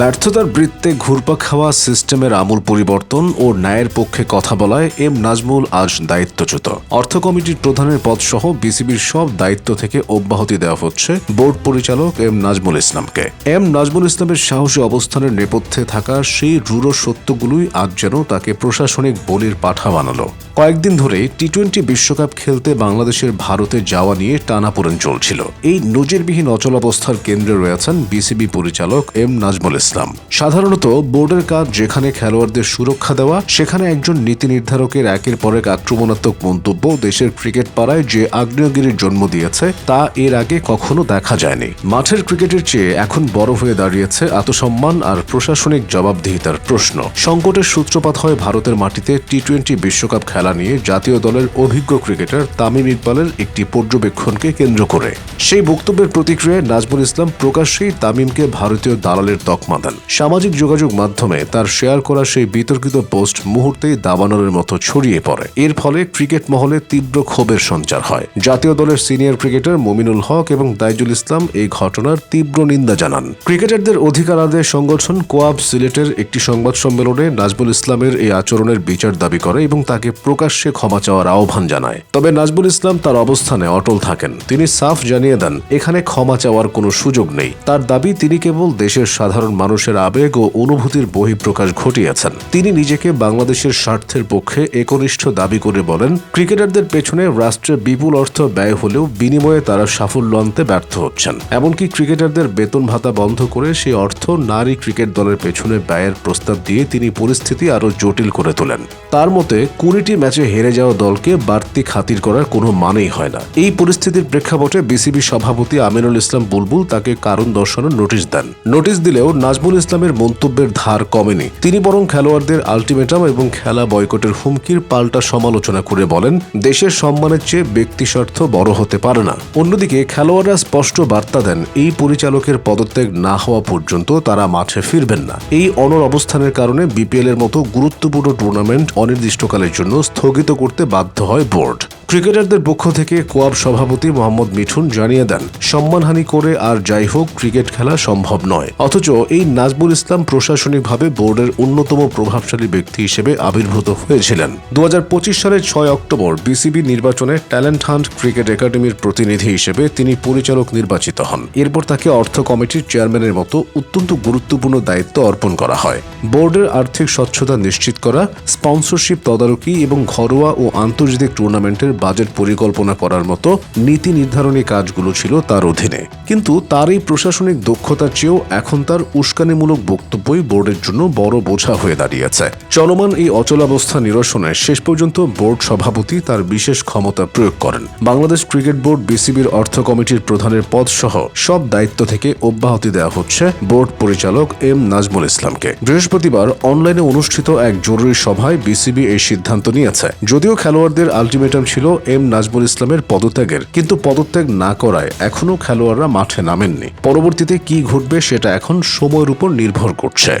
ব্যর্থতার বৃত্তে ঘুরপা খাওয়া সিস্টেমের আমূল পরিবর্তন ও ন্যায়ের পক্ষে কথা বলায় এম নাজমুল আজ দায়িত্বচ্যুত। অর্থ কমিটির প্রধানের পদসহ বিসিবির সব দায়িত্ব থেকে অব্যাহতি দেওয়া হচ্ছে বোর্ড পরিচালক এম নাজমুল ইসলামকে। এম নাজমুল ইসলামের সাহসী অবস্থানের নেপথ্যে থাকা সেই রূঢ় সত্যগুলোই আজ যেন তাকে প্রশাসনিক বলির পাঠা বানালো। কয়েকদিন ধরে টি টোয়েন্টি বিশ্বকাপ খেলতে বাংলাদেশের ভারতে যাওয়া নিয়ে টানাপোড়েন চলছিল। এই নজিরবিহীন অচলাবস্থার কেন্দ্রে রয়েছেন বিসিবি পরিচালক এম নাজমুল ইসলাম। সাধারণত বোর্ডের কাজ যেখানে খেলোয়াড়দের সুরক্ষা দেওয়া, সেখানে একজন নীতি নির্ধারকের একের পর এক আক্রমণাত্মক মন্তব্য দেশের ক্রিকেট পাড়ায় যে আগ্নেয়গিরির জন্ম দিয়েছে, তা এর আগে কখনো দেখা যায়নি। মাঠের ক্রিকেটের চেয়ে এখন বড় হয়ে দাঁড়িয়েছে আত্মসম্মান আর প্রশাসনিক জবাবদিহিতার প্রশ্ন। সংকটের সূত্রপাত হয় ভারতের মাটিতে টি টোয়েন্টি বিশ্বকাপ খেলা নিয়ে জাতীয় দলের অভিজ্ঞ ক্রিকেটার তামিম ইকবালের একটি পর্যবেক্ষণকে কেন্দ্র করে। সেই বক্তব্যের প্রতিক্রিয়ায় নাজমুল ইসলাম প্রকাশ্যেই তামিমকে ভারতীয় দালালের তকমা দেন। সামাজিক যোগাযোগ মাধ্যমে তার শেয়ার করা সেই বিতর্কিত পোস্ট মুহূর্তেই দাবানলের মতো ছড়িয়ে পড়ে। এর ফলে ক্রিকেট মহলে তীব্র ক্ষোভের সঞ্চার হয়। জাতীয় দলের সিনিয়র ক্রিকেটার মুমিনুল হক এবং দাইজুল ইসলাম এই ঘটনার তীব্র নিন্দা জানান। ক্রিকেটারদের অধিকার আদায় সংগঠন কোয়াব সিলেটের একটি সংবাদ সম্মেলনে নাজমুল ইসলামের এই আচরণের বিচার দাবি করে এবং তাকে প্রকাশ্যে ক্ষমা চাওয়ার আহ্বান জানায়। তবে নাজমুল ইসলাম তার অবস্থানে অটল থাকেন। তিনি সাফ জানিয়ে দেন, এখানে ক্ষমা চাওয়ার কোনো সুযোগ নেই। তার দাবি, তিনি কেবল দেশের সাধারণ মানুষের আবেগ ও অনুভূতির বহিঃপ্রকাশ ঘটিয়েছেন। তিনি নিজেকে বাংলাদেশের স্বার্থের পক্ষে একনিষ্ঠ দাবি করে বলেন, ক্রিকেটারদের পেছনে রাষ্ট্রের বিপুল অর্থ ব্যয় হলেও বিনিময়ে তারা সাফল্য আনতে ব্যর্থ হচ্ছেন। এমনকি ক্রিকেটারদের বেতন ভাতা বন্ধ করে সেই অর্থ নারী ক্রিকেট দলের পেছনে ব্যয়ের প্রস্তাব দিয়ে তিনি পরিস্থিতি আরও জটিল করে তোলেন। তার মতে, কুড়িটি ম্যাচে হেরে যাওয়া দলকে বাড়তি খাতির করার কোনো মানেই হয় না। এই পরিস্থিতির প্রেক্ষাপটে বিসিবি সভাপতি আমিনুল ইসলাম বুলবুল তাকে কারণ দর্শানোর নোটিশ দেন। নোটিশ দিলেও নাজমুল ইসলামের মন্তব্যের ধার কমেনি। তিনি বরং খেলোয়াড়দের আলটিমেটাম এবং খেলা বয়কটের হুমকির পাল্টা সমালোচনা করে বলেন, দেশের সম্মানের চেয়ে ব্যক্তি স্বার্থ বড় হতে পারে না। অন্যদিকে খেলোয়াড়রা স্পষ্ট বার্তা দেন, এই পরিচালকের পদত্যাগ না হওয়া পর্যন্ত তারা মাঠে ফিরবেন না। এই অনর অবস্থানের কারণে বিপিএল এর মতো গুরুত্বপূর্ণ টুর্নামেন্ট অনির্দিষ্টকালের জন্য স্থগিত করতে বাধ্য হয় বোর্ড। ক্রিকেটারদের পক্ষ থেকে কোয়াব সভাপতি মোহাম্মদ মিঠুন জানিয়ে দেন, সম্মানহানি করে আর যাই হোক, ক্রিকেট খেলা সম্ভব নয়। অথচ এই নাজমুল ইসলাম প্রশাসনিকভাবে বোর্ডের অন্যতম প্রভাবশালী ব্যক্তি হিসেবে আবির্ভূত হয়েছিলেন। দুহাজার পঁচিশ সালের ছয় অক্টোবর বিসিবি নির্বাচনে ট্যালেন্ট হান্ট ক্রিকেট একাডেমির প্রতিনিধি হিসেবে তিনি পরিচালক নির্বাচিত হন। এরপর তাকে অর্থ কমিটির চেয়ারম্যানের মতো অত্যন্ত গুরুত্বপূর্ণ দায়িত্ব অর্পণ করা হয়। বোর্ডের আর্থিক স্বচ্ছতা নিশ্চিত করা, স্পন্সরশিপ তদারকি এবং ঘরোয়া ও আন্তর্জাতিক টুর্নামেন্টের বাজেট পরিকল্পনা করার মতো নীতি নির্ধারণী কাজগুলো ছিল তার অধীনে। কিন্তু তার এই প্রশাসনিক দক্ষতার চেয়েও এখন তার উস্কানিমূলক বক্তব্যই বোর্ডের জন্য বড় বোঝা হয়ে দাঁড়িয়েছে। চলমান এই অচলাবস্থা নিরসনে শেষ পর্যন্ত বোর্ড সভাপতি তার বিশেষ ক্ষমতা প্রয়োগ করেন। বাংলাদেশ ক্রিকেট বোর্ড বিসিবির অর্থ কমিটির প্রধানের পদ সহ সব দায়িত্ব থেকে অব্যাহতি দেওয়া হচ্ছে বোর্ড পরিচালক এম নাজমুল ইসলামকে। বৃহস্পতিবার অনলাইনে অনুষ্ঠিত এক জরুরি সভায় বিসিবি এই সিদ্ধান্ত নিয়েছে। যদিও খেলোয়াড়দের আলটিমেটাম ছিল এম নাজমুল ইসলামের পদত্যাগের। কিন্তু পদত্যাগ না করায় এখনও খেলোয়াড়রা মাঠে নামেননি। পরবর্তীতে কি ঘটবে সেটা এখন সময়ের উপর নির্ভর করছে।